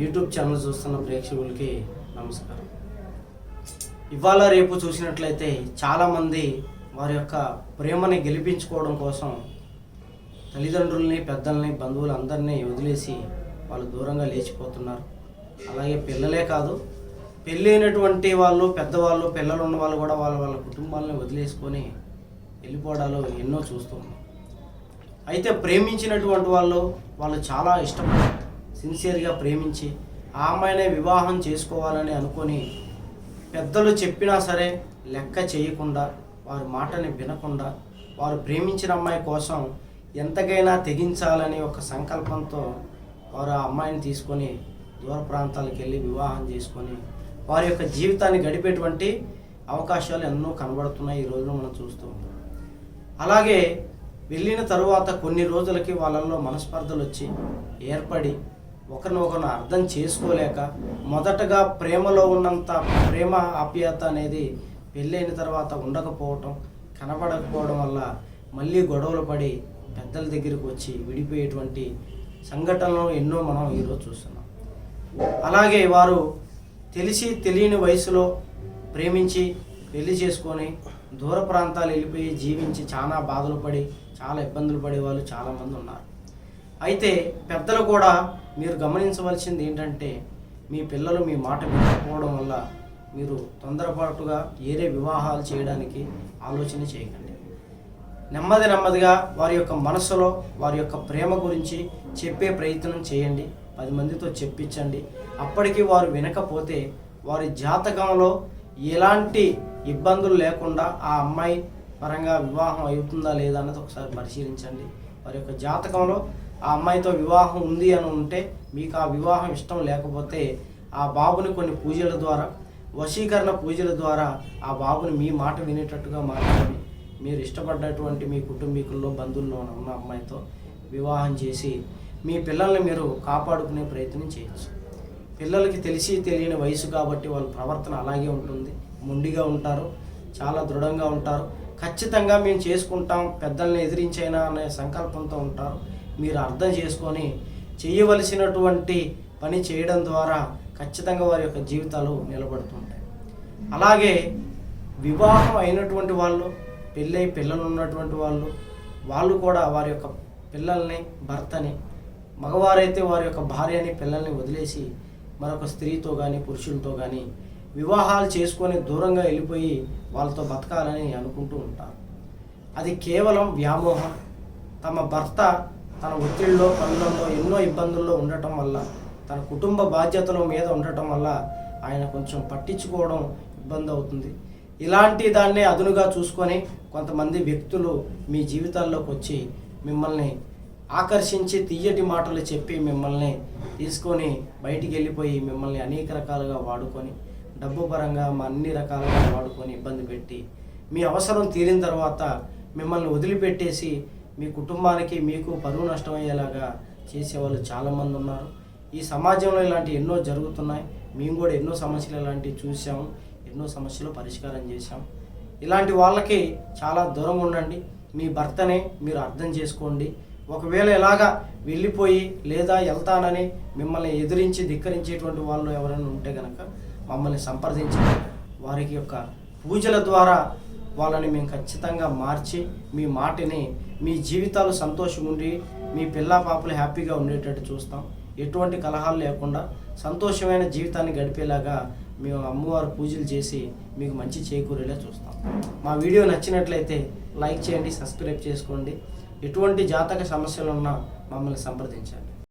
YouTube channel చూస్తున్న ప్రేక్షకులకి నమస్కారం. ఇవాళ రేపు చూసినట్లయితే చాలామంది వారి యొక్క ప్రేమని గెలిపించుకోవడం కోసం తల్లిదండ్రుల్ని పెద్దల్ని బంధువులు అందరినీ వదిలేసి వాళ్ళు దూరంగా లేచిపోతున్నారు. అలాగే పిల్లలే కాదు పెళ్ళైనటువంటి వాళ్ళు పెద్దవాళ్ళు పిల్లలు ఉన్న వాళ్ళు కూడా వాళ్ళ వాళ్ళ కుటుంబాలని వదిలేసుకొని వెళ్ళిపోవడాలు ఎన్నో చూస్తున్నాం అయితే ప్రేమించినటువంటి వాళ్ళు వాళ్ళు చాలా ఇష్టపడతారు. సిన్సియర్గా ప్రేమించి ఆ అమ్మాయినే వివాహం చేసుకోవాలని అనుకొని పెద్దలు చెప్పినా సరే లెక్క చేయకుండా వారి మాటని వినకుండా వారు ప్రేమించిన అమ్మాయి కోసం ఎంతకైనా తెగించాలని ఒక సంకల్పంతో వారు ఆ అమ్మాయిని తీసుకొని దూర ప్రాంతాలకు వెళ్ళి వివాహం చేసుకొని వారి యొక్క జీవితాన్ని గడిపేటువంటి అవకాశాలు ఎన్నో కనబడుతున్నాయి ఈ రోజున మనం చూస్తూ అలాగే వెళ్ళిన తరువాత కొన్ని రోజులకి వాళ్ళల్లో మనస్పర్ధలు వచ్చి ఏర్పడి ఒకరినొకరు అర్థం చేసుకోలేక మొదటగా ప్రేమలో ఉన్నంత ప్రేమ ఆప్యాయత అనేది పెళ్ళైన తర్వాత ఉండకపోవటం కనబడకపోవడం వల్ల మళ్ళీ గొడవలు పడి పెద్దల దగ్గరికి వచ్చి విడిపోయేటువంటి సంఘటనలు ఎన్నో మనం ఈరోజు చూస్తున్నాం. అలాగే వారు తెలిసి తెలియని వయసులో ప్రేమించి పెళ్ళి చేసుకొని దూర ప్రాంతాలు వెళ్ళిపోయి జీవించి చాలా బాధలు పడి చాలా ఇబ్బందులు పడే వాళ్ళు చాలామంది ఉన్నారు. అయితే పెద్దలు కూడా మీరు గమనించవలసింది ఏంటంటే మీ పిల్లలు మీ మాట వినకపోవడం వల్ల మీరు తొందరపాటుగా ఏరే వివాహాలు చేయడానికి ఆలోచన చేయకండి. నెమ్మది నెమ్మదిగా వారి యొక్క మనసులో వారి యొక్క ప్రేమ గురించి చెప్పే ప్రయత్నం చేయండి. పది మందితో చెప్పించండి. అప్పటికి వారు వినకపోతే వారి జాతకంలో ఎలాంటి ఇబ్బందులు లేకుండా ఆ అమ్మాయి పరంగా వివాహం అవుతుందా లేదా అన్నది ఒకసారి పరిశీలించండి. వారి యొక్క జాతకంలో ఆ అమ్మాయితో వివాహం ఉంది అని ఉంటే మీకు ఆ వివాహం ఇష్టం లేకపోతే ఆ బాబుని కొన్ని పూజల ద్వారా వశీకరణ పూజల ద్వారా ఆ బాబుని మీ మాట వినేటట్టుగా మార్చుకొని మీరు ఇష్టపడ్డటువంటి మీ కుటుంబీకుల్లో బంధువుల్లో ఉన్న అమ్మాయితో వివాహం చేసి మీ పిల్లల్ని మీరు కాపాడుకునే ప్రయత్నం చేయొచ్చు. పిల్లలకి తెలిసి తెలియని వయసు కాబట్టి వాళ్ళ ప్రవర్తన అలాగే ఉంటుంది. మొండిగా ఉంటారు చాలా దృఢంగా ఉంటారు. ఖచ్చితంగా మేము చేసుకుంటాం పెద్దల్ని ఎదిరించైనా అనే సంకల్పంతో ఉంటారు. మీరు అర్థం చేసుకొని చేయవలసినటువంటి పని చేయడం ద్వారా ఖచ్చితంగా వారి యొక్క జీవితాలు నిలబడుతుంటాయి. అలాగే వివాహం అయినటువంటి వాళ్ళు పెళ్ళై పిల్లలు ఉన్నటువంటి వాళ్ళు వాళ్ళు కూడా వారి యొక్క పిల్లల్ని భర్తని మగవారైతే వారి యొక్క భార్యని పిల్లల్ని వదిలేసి మరొక స్త్రీతో కానీ పురుషులతో కానీ వివాహాలు చేసుకొని దూరంగా వెళ్ళిపోయి వాళ్ళతో బతకాలని అనుకుంటూ ఉంటారు. అది కేవలం వ్యామోహం. తమ భర్త తన ఒత్తిడిలో పనులలో ఎన్నో ఇబ్బందుల్లో ఉండటం వల్ల తన కుటుంబ బాధ్యతల మీద ఉండటం వల్ల ఆయన కొంచెం పట్టించుకోవడం ఇబ్బంది అవుతుంది. ఇలాంటి దాన్ని అదునుగా చూసుకొని కొంతమంది వ్యక్తులు మీ జీవితాల్లోకి వచ్చి మిమ్మల్ని ఆకర్షించి తీయటి మాటలు చెప్పి మిమ్మల్ని తీసుకొని బయటికి వెళ్ళిపోయి మిమ్మల్ని అనేక రకాలుగా వాడుకొని డబ్బు పరంగా మా అన్ని రకాలుగా వాడుకొని ఇబ్బంది పెట్టి మీ అవసరం తీరిన తర్వాత మిమ్మల్ని వదిలిపెట్టేసి మీ కుటుంబానికి మీకు పరువు నష్టం అయ్యేలాగా చేసేవాళ్ళు చాలామంది ఉన్నారు. ఈ సమాజంలో ఇలాంటి ఎన్నో జరుగుతున్నాయి. మేము కూడా ఎన్నో సమస్యలు ఇలాంటివి చూసాము ఎన్నో సమస్యలు పరిష్కారం చేశాం ఇలాంటి వాళ్ళకి చాలా దూరంగా ఉండండి. మీ భర్తనే మీరు అర్థం చేసుకోండి. ఒకవేళ ఇలాగా వెళ్ళిపోయి లేదా వెళ్తానని మిమ్మల్ని ఎదిరించి ధిక్కరించేటువంటి వాళ్ళు ఎవరైనా ఉంటే కనుక మమ్మల్ని సంప్రదించి వారికి యొక్క పూజల ద్వారా వాళ్ళని మేము ఖచ్చితంగా మార్చి మీ మాటని మీ జీవితాలు సంతోషం ఉండి మీ పిల్ల పాపలు హ్యాపీగా ఉండేటట్టు చూస్తాం. ఎటువంటి కలహాలు లేకుండా సంతోషమైన జీవితాన్ని గడిపేలాగా మేము అమ్మవారు పూజలు చేసి మీకు మంచి చేకూరేలా చూస్తాం. మా వీడియో నచ్చినట్లయితే లైక్ చేయండి సబ్స్క్రైబ్ చేసుకోండి. ఎటువంటి జాతక సమస్యలు ఉన్నా మమ్మల్ని సంప్రదించండి.